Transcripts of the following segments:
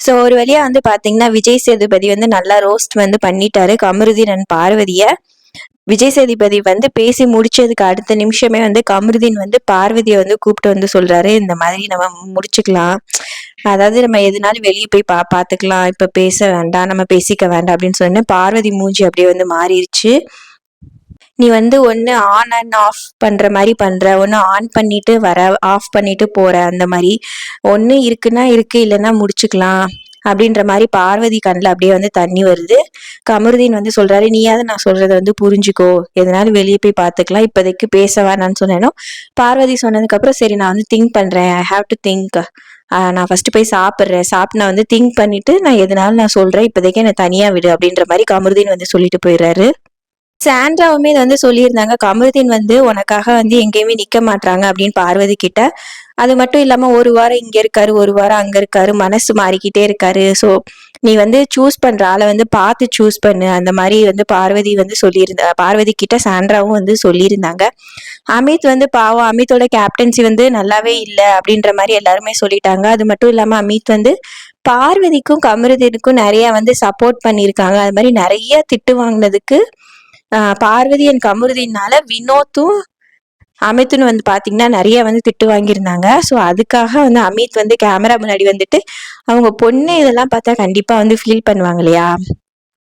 So ஒரு வழியாக வந்து பார்த்தீங்கன்னா விஜய் சேதுபதி வந்து நல்லா ரோஸ்ட் வந்து பண்ணிட்டாரு கமருதீன் பார்வதியை. விஜய் சேதுபதி வந்து பேசி முடிச்சதுக்கு அடுத்த நிமிஷமே வந்து கமருதீன் வந்து பார்வதியை வந்து கூப்பிட்டு வந்து சொல்றாரு இந்த மாதிரி நம்ம முடிச்சுக்கலாம். அதாவது நம்ம எதுனாலும் வெளியே போய் பா பார்த்துக்கலாம் இப்போ பேச வேண்டாம் நம்ம பேசிக்க வேண்டாம் அப்படின்னு சொன்னேன் பார்வதி மூஞ்சி அப்படியே வந்து மாறிடுச்சு நீ வந்து ஒன்று ஆன் அண்ட் ஆஃப் பண்ணுற மாதிரி பண்ணுற ஒன்று ஆன் பண்ணிட்டு வர ஆஃப் பண்ணிட்டு போகிற அந்த மாதிரி. ஒன்று இருக்குன்னா இருக்கு இல்லைன்னா முடிச்சுக்கலாம் அப்படின்ற மாதிரி பார்வதி கண்ணில் அப்படியே வந்து தண்ணி வருது. கமருதீன் வந்து சொல்றாரு நீயாவது நான் சொல்கிறத வந்து புரிஞ்சுக்கோ. எதனாலும் வெளியே போய் பார்த்துக்கலாம். இப்போதைக்கு பேச வேணான்னு சொன்னேனோ? பார்வதி சொன்னதுக்கப்புறம் சரி நான் வந்து திங்க் பண்ணுறேன் ஐ ஹாவ் டு திங்க் நான் ஃபர்ஸ்ட் போய் சாப்பிட்றேன். சாப்பிட்டு நான் வந்து திங்க் பண்ணிட்டு நான் எதனாலும் நான் சொல்றேன். இப்போதைக்கு என்னை தனியாக விடு. அப்படின்ற மாதிரி கமருதீன் வந்து சொல்லிட்டு போயிடுறாரு. சாண்ட்ராவுமே இது வந்து சொல்லியிருந்தாங்க கமருதீன் வந்து உனக்காக வந்து எங்கேயுமே நிக்க மாட்டாங்க அப்படின்னு பார்வதி கிட்ட. அது மட்டும் இல்லாம ஒரு வாரம் இங்க இருக்காரு ஒரு வாரம் அங்க இருக்காரு மனசு மாறிக்கிட்டே இருக்காரு. ஸோ நீ வந்து சூஸ் பண்ற ஆளை வந்து பார்த்து சூஸ் பண்ணு. அந்த மாதிரி வந்து பார்வதி வந்து சொல்லியிருந்தா பார்வதி கிட்ட சாண்ட்ராவும் வந்து சொல்லியிருந்தாங்க. அமித் வந்து பாவம் அமித்தோட கேப்டன்சி வந்து நல்லாவே இல்லை அப்படின்ற மாதிரி எல்லாருமே சொல்லிட்டாங்க. அது மட்டும் இல்லாம அமித் வந்து பார்வதிக்கும் கமருதீனுக்கும் நிறைய வந்து சப்போர்ட் பண்ணியிருக்காங்க. அது மாதிரி நிறைய திட்டு வாங்கினதுக்கு பார்வதி அண்ட் கமருதீனால வினோத்தும் அமித்துன்னு வந்து பார்த்தீங்கன்னா நிறைய வந்து திட்டு வாங்கியிருந்தாங்க. ஸோ அதுக்காக வந்து அமித் வந்து கேமரா முன்னாடி வந்துட்டு அவங்க பொண்ணு இதெல்லாம் பார்த்தா கண்டிப்பாக வந்து ஃபீல் பண்ணுவாங்க இல்லையா?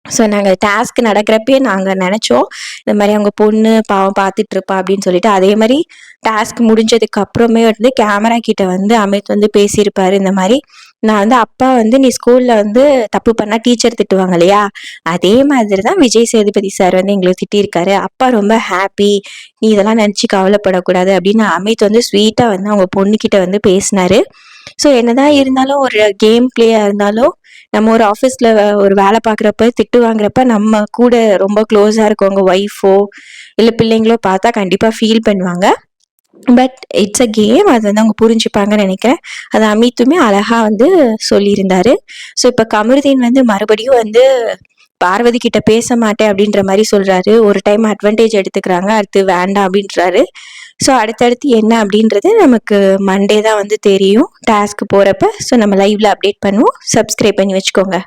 ஸோ நாங்கள் டாஸ்க் நடக்கிறப்பே நாங்கள் நினச்சோம் இந்த மாதிரி அவங்க பொண்ணு பாவம் பார்த்துட்டு இருப்பா அப்படின்னு சொல்லிட்டு அதே மாதிரி டாஸ்க் முடிஞ்சதுக்கு அப்புறமே வந்து கேமரா கிட்ட வந்து அமித் வந்து பேசியிருப்பாரு இந்த மாதிரி நான் வந்து அப்பா வந்து நீ ஸ்கூல்ல வந்து தப்பு பண்ணா டீச்சர் திட்டுவாங்க இல்லையா? அதே மாதிரி தான் விஜய் சேதுபதி சார் வந்து எங்களை திட்டியிருக்காரு. அப்பா ரொம்ப ஹாப்பி நீ இதெல்லாம் நினச்சி கவலைப்படக்கூடாது அப்படின்னு அமித் வந்து ஸ்வீட்டாக வந்து அவங்க பொண்ணுக்கிட்ட வந்து பேசினாரு. ஸோ என்னதான் இருந்தாலும் ஒரு கேம் பிளேயாக இருந்தாலும் நம்ம ஒரு ஆஃபீஸில் ஒரு வேலை பார்க்குறப்ப திட்டு வாங்குறப்ப நம்ம கூட ரொம்ப க்ளோஸாக இருக்கவங்க ஒய்ஃபோ இல்லை பிள்ளைங்களோ பார்த்தா கண்டிப்பாக ஃபீல் பண்ணுவாங்க. பட் இட்ஸ் அ கேம் அது வந்து அவங்க புரிஞ்சுப்பாங்கன்னு நினைக்கிறேன். அது அமித்துமே அழகாக வந்து சொல்லியிருந்தாரு. ஸோ இப்போ கமருதீன் வந்து மறுபடியும் வந்து பார்வதி கிட்ட பேச மாட்டேன் அப்படின்ற மாதிரி சொல்றாரு. ஒரு டைம் அட்வான்டேஜ் எடுத்துக்கிறாங்க அடுத்து வேண்டாம் அப்படின்றாரு. ஸோ அடுத்தடுத்து என்ன அப்படின்றது நமக்கு மண்டே தான் வந்து தெரியும். டாஸ்க்கு போகிறப்ப ஸோ நம்ம லைவ்ல அப்டேட் பண்ணுவோம். சப்ஸ்கிரைப் பண்ணி வச்சுக்கோங்க.